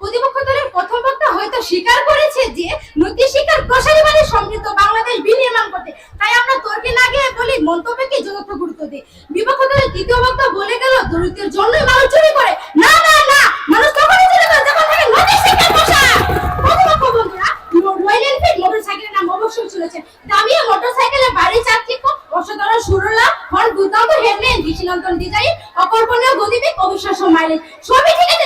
প্রতিপক্ষ প্রথম বক্তা হয়তো স্বীকার করেছে যে নৈতিক প্রসারী মানে সমৃদ্ধ বাংলাদেশ বিনির্মাণ করতে। তাই আমরা তর্কে না গিয়ে বলি মন্তব্যকে গুরুত্ব দিই বিপক্ষ দলের দ্বিতীয় বক্তা বলে গেল, দরিদ্রের জন্যই মানুষ চুরি করে। না না না, মানুষ তখনই চুরি করে যখন থাকে নৈতিক প্রসার। দামি মোটরসাইকেলে বাড়ি অসাধারণ সুরলা, হর্ন দুর্দান্ত হেডলাইন দৃষ্টিনন্দন ডিজাইন, অকল্পনীয় গতিবেগ অবিশ্বাস্য মাইলেজ সবই ঠিক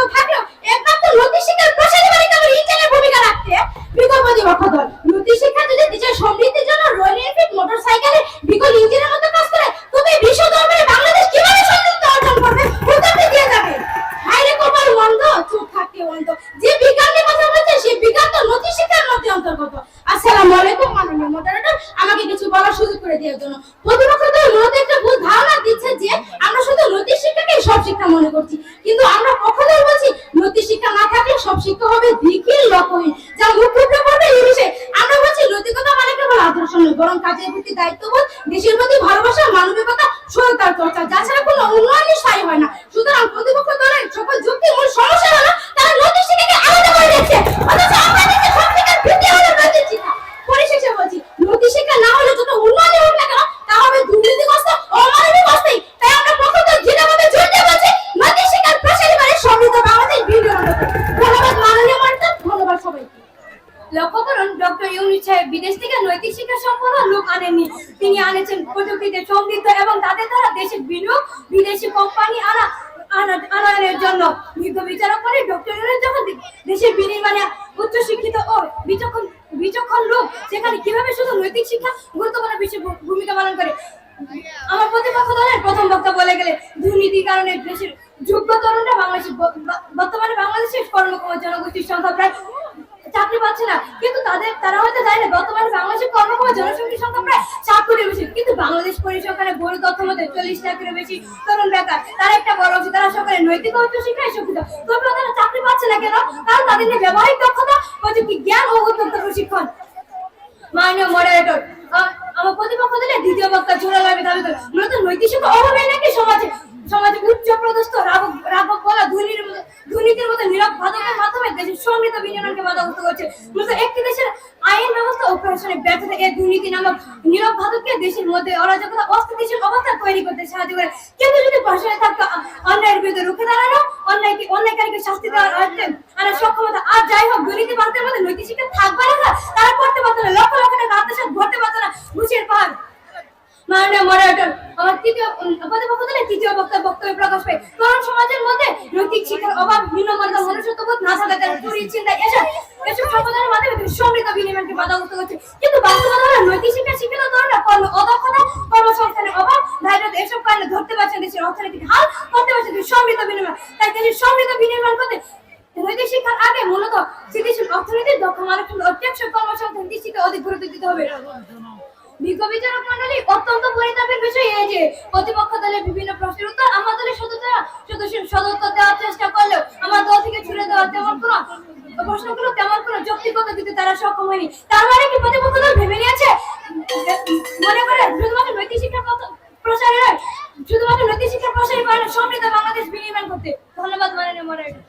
জড়িত থাকলেও একমাত্র শিক্ষার প্রসারী বাড়ি কেবল ইঞ্জিনের ভূমিকা রাখতে বিকল্প দিবক্ষ দল। যদি দেশের সমৃদ্ধির জন্য রয়্যাল এনফিল্ড মোটরসাইকেলে বিকল ইঞ্জিনের মতো কাজ করে, তবে বিশ্ব দরবারে বাংলাদেশ কীভাবে সমৃদ্ধ অর্জন করবে উত্তরটি দিয়ে যাবে হাইরে কপাল মন্দ চুপ থাকতে অন্ধ। যে বিজ্ঞান নিয়ে কথা বলছে সেই বিজ্ঞান তো নৈতিক শিক্ষার মধ্যে অন্তর্গত। আসসালামু আলাইকুম মাননীয় মডারেটর আমাকে কিছু বলার সুযোগ করে দেওয়ার জন্য। প্রতিপক্ষ দল মূলত একটা ভুল ধারণা দিচ্ছে যে আমরা শুধু নৈতিক শিক্ষাকেই সব শিক্ষা মনে করছি। কিন্তু আমরা পক্ষদল বলছি, নৈতিক শিক্ষা না থাকলে সব শিক্ষা হবে ধিকির লক্ষ্যহীন যা মুখ করবে এই বিষয়ে আমরা বলছি, নৈতিকতা মানে কেবল আদর্শ নয়, বরং কাজের প্রতি দায়িত্ববোধ, দেশের প্রতি ভালোবাসা, মানবিকতা, সহায়তার চর্চা। যা ছাড়া কোনো উন্নয়নই সাই হয় না। সুতরাং প্রতিপক্ষ দলের সকল যুক্তি মূল সমস্যা হলো তারা নৈতিক শিক্ষাকে আলাদা করে দিচ্ছে অথচ আমরা দেখছি সব শিক্ষার ভিত্তি হলো নৈতিক শিক্ষা পরিশেষে বলছি নৈতিক শিক্ষা না হলে যত উন্নয়ন হোক না কেন তা হবে দুর্নীতিগ্রস্ত অমানবিক অবস্থায় তাই আমরা পক্ষদল দৃঢ়ভাবে জোর দিয়ে বলছি নৈতিক শিক্ষার প্রসারী মানে সমৃদ্ধ বাংলাদেশ ভিডিও ধন্যবাদ মাননীয় মন্ত্রী ধন্যবাদ সবাইকে লক্ষ্য করুন ডক্টর ইউনিট সাহেব বিদেশ থেকে নৈতিক শিক্ষা সম্পন্ন লোক আনেননি। তিনি আনেছেন প্রযুক্তিতে সমৃদ্ধ এবং তাদের দ্বারা দেশের বিনিয়োগ, বিদেশি কোম্পানি আনা, আনা- আনয়নের জন্য বিচারক করে ডক্টর ইউনিট যখন বিনির্মাণে উচ্চ শিক্ষিত ও বিচক্ষণ বিচক্ষণ লোক, সেখানে কীভাবে শুধু নৈতিক শিক্ষা গুরুত্বপূর্ণ বিষয় ভূমিকা পালন করে? আমার প্রতিপক্ষ দলের প্রথম বক্তা বলে গেলে, দুর্নীতির কারণে দেশের যোগ্য তরুণরা বাংলাদেশের বর্তমানে বাংলাদেশের কর্মক্ষম জনগোষ্ঠীর সংখ্যা প্রায় চাকরি পাচ্ছে না। কিন্তু তাদের, তারা হয়তো জানে না বর্তমানে বাংলাদেশের কর্মক্ষম জনসংখ্যার সংখ্যা প্রায় সাত কোটির বেশি কিন্তু বাংলাদেশ পরিসংখ্যানে মতে চল্লিশ লাখেরও বেশি তরুণ বেকার, তার একটা বড় অংশ তারা সকলে নৈতিক ও উচ্চ শিক্ষায় শিক্ষিত। তবুও তারা চাকরি পাচ্ছে না কেন কারণ তাদের নিয়ে ব্যবহারিক দক্ষতা, প্রযুক্তি, জ্ঞান ও উদ্যোক্তা প্রশিক্ষণ। মাননীয় মডারেটর আমার প্রতিপক্ষ দিলে দ্বিতীয় বক্তা জোড়া লাগবে দাবি করে মূলত নৈতিক শিক্ষা অভাবে নাকি সমাজে সমাজে উচ্চ পদস্থ রাবক বলা দুর্নীতির দুর্নীতির মতো নীরব বাধকের মাধ্যমে দেশের সমৃদ্ধ বিনিয়োগকে বাধাগ্রস্ত করছে। মূলত একটি ও প্রশাসনের ব্যর্থতা এই দুর্নীতি নামক নীরব বাধককে দেশের মধ্যে অরাজকতা, অস্থিতিশীল অবস্থা তৈরি করতে সাহায্য করে। কিন্তু যদি প্রশাসনে থাকতো অন্যায়ের বিরুদ্ধে রুখে দাঁড়ানো অন্যায়কে অন্যায়কারীকে শাস্তি দেওয়ার সক্ষমতা আর যাই হোক, দুর্নীতি বান্ধের মধ্যে নৈতিক শিক্ষা থাকবে না, তারা করতে না, লক্ষ লক্ষ টাকা আত্মসাৎ ভরতে না, ঘুষের পাহাড় মাননীয় মডারেটর আমার তৃতীয় তৃতীয় বক্তব্য বক্তব্য প্রকাশ তরুণ সমাজের মধ্যে নৈতিক শিক্ষার অভাব নিম্নমানটা মনুষ্যত্ববোধ না চিন্তা এসব এসব সম্প্রদায়ের মাধ্যমে তিনি সমৃদ্ধ বিনিময়কে বাধাগ্রস্ত করছে। কিন্তু বাস্তবতা হলো নৈতিক শিক্ষা শিক্ষিত তরুণরা কর্ম অদক্ষতা, কর্মসংস্থানের অভাব দারিদ্রতা এসব কারণে ধরতে পারছেন দেশের অর্থনৈতিক হাল, করতে পারছেন দেশের সমৃদ্ধ বিনিময়। তাই দেশের সমৃদ্ধ বিনির্মাণ করতে নৈতিক শিক্ষার আগে মূলত স্থিতিশীল অর্থনীতির দক্ষ মানুষ অত্যক্ষ কর্মসংস্থান দৃষ্টিতে অধিক গুরুত্ব দিতে হবে। বিজ্ঞ বিচারক মন্ডলী অত্যন্ত পরিতাপের বিষয় এই যে প্রতিপক্ষ দলের বিভিন্ন প্রশ্নের উত্তর আমার সদস্যরা সদস্য সদুত্তর দেওয়ার চেষ্টা করলেও, আমার দল থেকে ছুড়ে দেওয়ার তেমন কোনো প্রশ্নগুলো তেমন কোনো যৌক্তিকতা দিতে তারা সক্ষম হয়নি? তার মানে কি প্রতিপক্ষ দল ভেবে নিয়েছে? মনে করে শুধুমাত্র নৈতিক শিক্ষা প্রত- প্রসারে নয়। শুধুমাত্র নৈতিক শিক্ষা প্রসারী কারণে সমৃদ্ধ বাংলাদেশ বিনির্মাণ করতে। ধন্যবাদ, মাননীয় মডারেটর